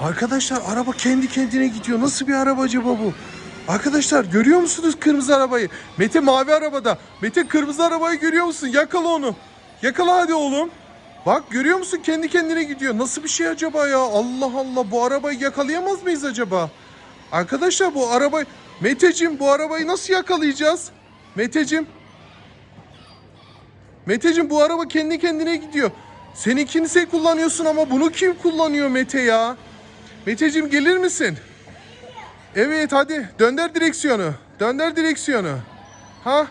Arkadaşlar araba kendi kendine gidiyor. Nasıl bir araba acaba bu? Arkadaşlar görüyor musunuz kırmızı arabayı? Mete mavi arabada. Mete kırmızı arabayı görüyor musun? Yakala onu. Yakala hadi oğlum. Bak görüyor musun kendi kendine gidiyor. Nasıl bir şey acaba ya? Allah Allah bu arabayı yakalayamaz mıyız acaba? Arkadaşlar bu arabayı... Meteciğim bu arabayı nasıl yakalayacağız? Meteciğim. Meteciğim bu araba kendi kendine gidiyor. Seninkini sen kullanıyorsun ama bunu kim kullanıyor Mete ya? Meteciğim gelir misin? Evet hadi dönder direksiyonu. Dönder direksiyonu. Ha?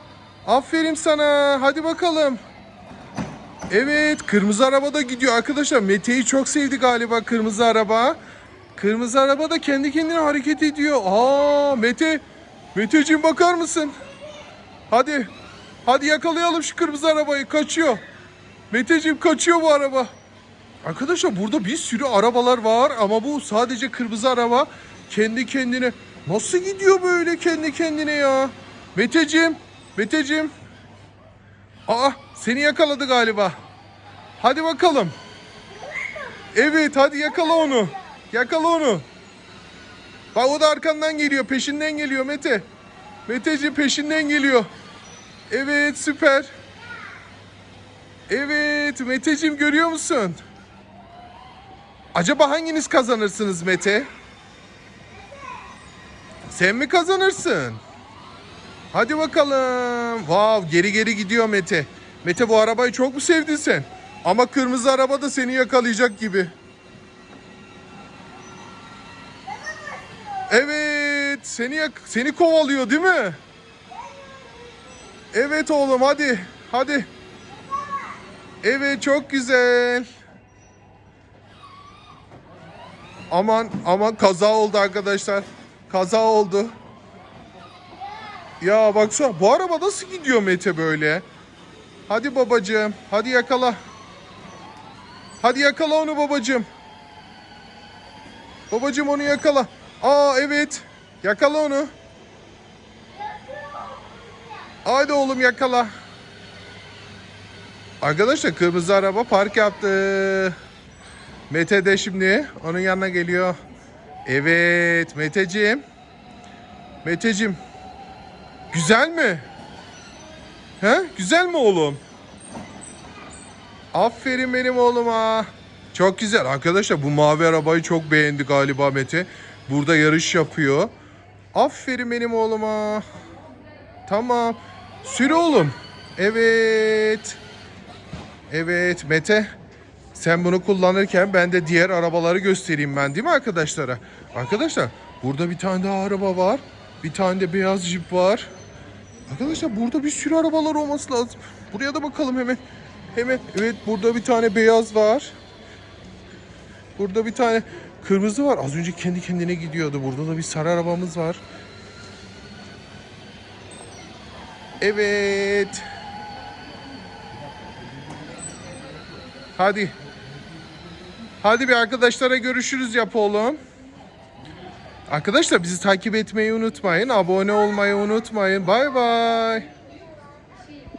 Aferin sana. Hadi bakalım. Evet kırmızı araba da gidiyor arkadaşlar. Mete'yi çok sevdi galiba kırmızı araba. Kırmızı araba da kendi kendine hareket ediyor. Aa Mete. Meteciğim bakar mısın? Hadi. Hadi yakalayalım şu kırmızı arabayı. Kaçıyor. Meteciğim kaçıyor bu araba. Arkadaşlar burada bir sürü arabalar var ama bu sadece kırmızı araba. Kendi kendine. Nasıl gidiyor böyle kendi kendine ya? Meteciğim. Meteciğim. Aa seni yakaladı galiba. Hadi bakalım. Evet hadi yakala onu. Yakala onu. Bak o da arkandan geliyor. Peşinden geliyor Mete. Meteciğim peşinden geliyor. Evet süper. Evet Meteciğim görüyor musun? Acaba hanginiz kazanırsınız Mete? Sen mi kazanırsın? Hadi bakalım. Wow, geri geri gidiyor Mete. Mete bu arabayı çok mu sevdin sen? Ama kırmızı araba da seni yakalayacak gibi. Evet, seni yak- seni kovalıyor değil mi? Evet oğlum hadi. Hadi. Evet çok güzel. Aman aman kaza oldu arkadaşlar. Kaza oldu. Ya baksana bu araba nasıl gidiyor Mete böyle? Hadi babacığım. Hadi yakala. Hadi yakala onu babacığım. Babacığım onu yakala. Aa evet. Yakala onu. Haydi oğlum yakala. Arkadaşlar kırmızı araba park yaptı. Mete de şimdi onun yanına geliyor. Evet Meteciğim. Meteciğim. Güzel mi? He? Güzel mi oğlum? Aferin benim oğluma. Çok güzel. Arkadaşlar bu mavi arabayı çok beğendi galiba Mete. Burada yarış yapıyor. Aferin benim oğluma. Tamam. Sür oğlum. Evet. Evet Mete. Sen bunu kullanırken ben de diğer arabaları göstereyim ben değil mi arkadaşlara? Arkadaşlar burada bir tane daha araba var. Bir tane de beyaz jip var. Arkadaşlar burada bir sürü arabalar olması lazım. Buraya da bakalım hemen. Hemen evet burada bir tane beyaz var. Burada bir tane kırmızı var. Az önce kendi kendine gidiyordu. Burada da bir sarı arabamız var. Evet. Hadi. Hadi bir arkadaşlara görüşürüz yap. Arkadaşlar bizi takip etmeyi unutmayın. Abone olmayı unutmayın. Bay bay.